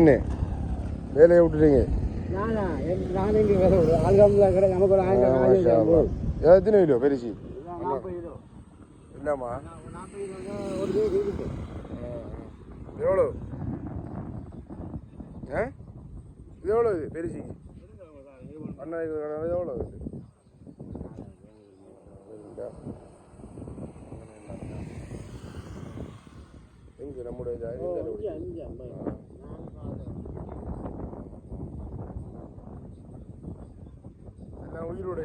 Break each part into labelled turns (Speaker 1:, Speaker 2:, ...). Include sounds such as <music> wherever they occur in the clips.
Speaker 1: என்ன? வேலையை விட்டுட்டீங்க. எத்தனை கிலோ? பெருசி.
Speaker 2: இருக்கு.
Speaker 1: எவ்வளோ ஆ? இது? எவ்வளோ இது பெருசி பண்ண எவ்வளோ இது? எங்க நம்முடைய இதா? எங்க கண்டுபிடிச்சது?
Speaker 2: அஞ்சு ஐம்பது
Speaker 1: எல்லாம் உயிரோட.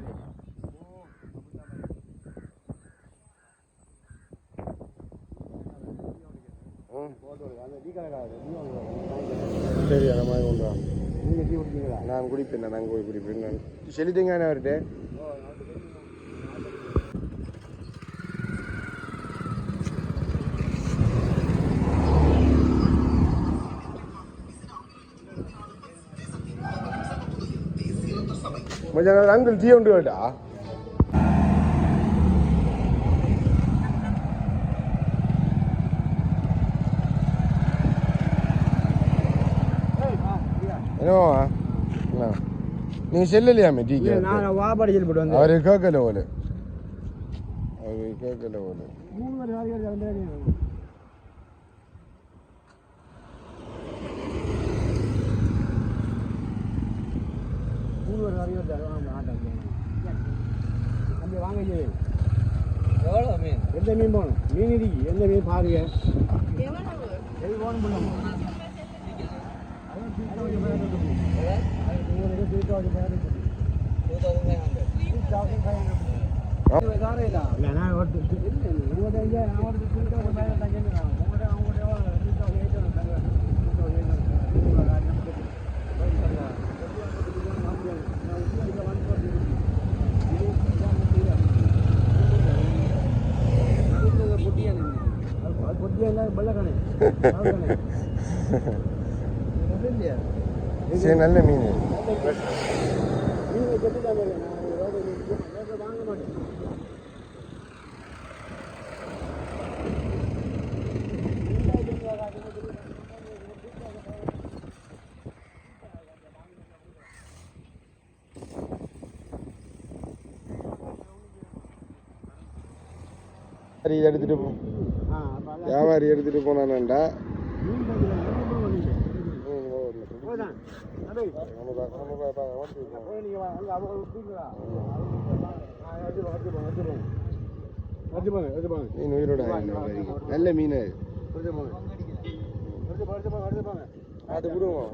Speaker 1: சரி அந்த மாதிரி வாங்க
Speaker 2: நீங்கள் டீ குடிப்பீங்களா?
Speaker 1: நான் குடிப்பேன் நான் போய் குடிப்பேன். நான் சொல்லிட்டேங்க அவர்கிட்ட கொஞ்சம் அங்கிள் டீ உண்டு வேட்டா என்னவா என்ன? நீங்கள் செல்லலையாமே டீ
Speaker 2: நான் வாபாடியில் போட்டு வந்தேன்.
Speaker 1: அவரு கேட்கல போல. அவரு கேட்கல
Speaker 2: தருவாங்க ஆட்டம் அப்படி வாங்க.
Speaker 3: எவ்வளோ மீன்?
Speaker 2: எந்த மீன் போகணும்? மீன் இருக்கு எந்த மீன் பாருங்க எது போகணும் பண்ணுவோம்
Speaker 3: டூ தௌசண்ட் ஃபைவ் ஹண்ட்ரட் <laughs>
Speaker 1: சரி நல்ல மீன். சரி இதை எடுத்துட்டு போ. வியாபாரி எடுத்துட்டு போனானேண்டா.
Speaker 2: மீன்
Speaker 1: உயிரோட நல்ல மீன் அது. விடுவோம்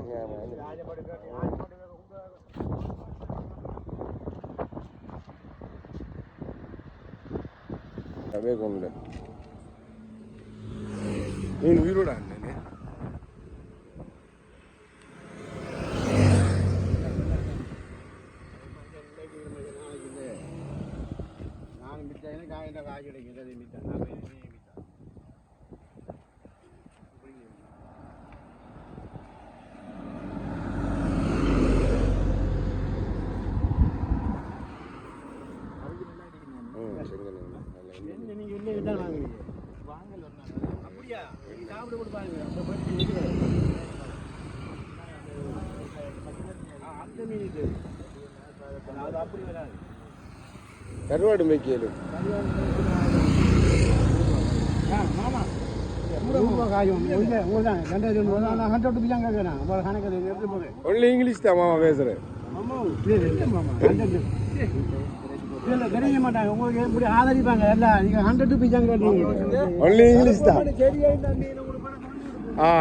Speaker 1: அப்படியே கொண்டு மீன் உயிரோட அண்ணே
Speaker 2: நான் மிச்சம் காய் காய் கிடைக்கிறது மிச்சம் நான் உங்களை கணக்கு எடுத்து போகிறேன்
Speaker 1: ஒன்லி இங்கிலீஷ் தான் மாமா பேசுறேன்.
Speaker 2: மாமா? <laughs> இல்லை கிடைக்க மாட்டாங்க. உங்களுக்கு எப்படி ஆதரிப்பாங்க எல்லாம் நீங்கள் ஹண்ட்ரட் ருபீஸ் தான் கேட்டீங்க.
Speaker 1: ஒன்லி இங்கிலீஷ் ஆ.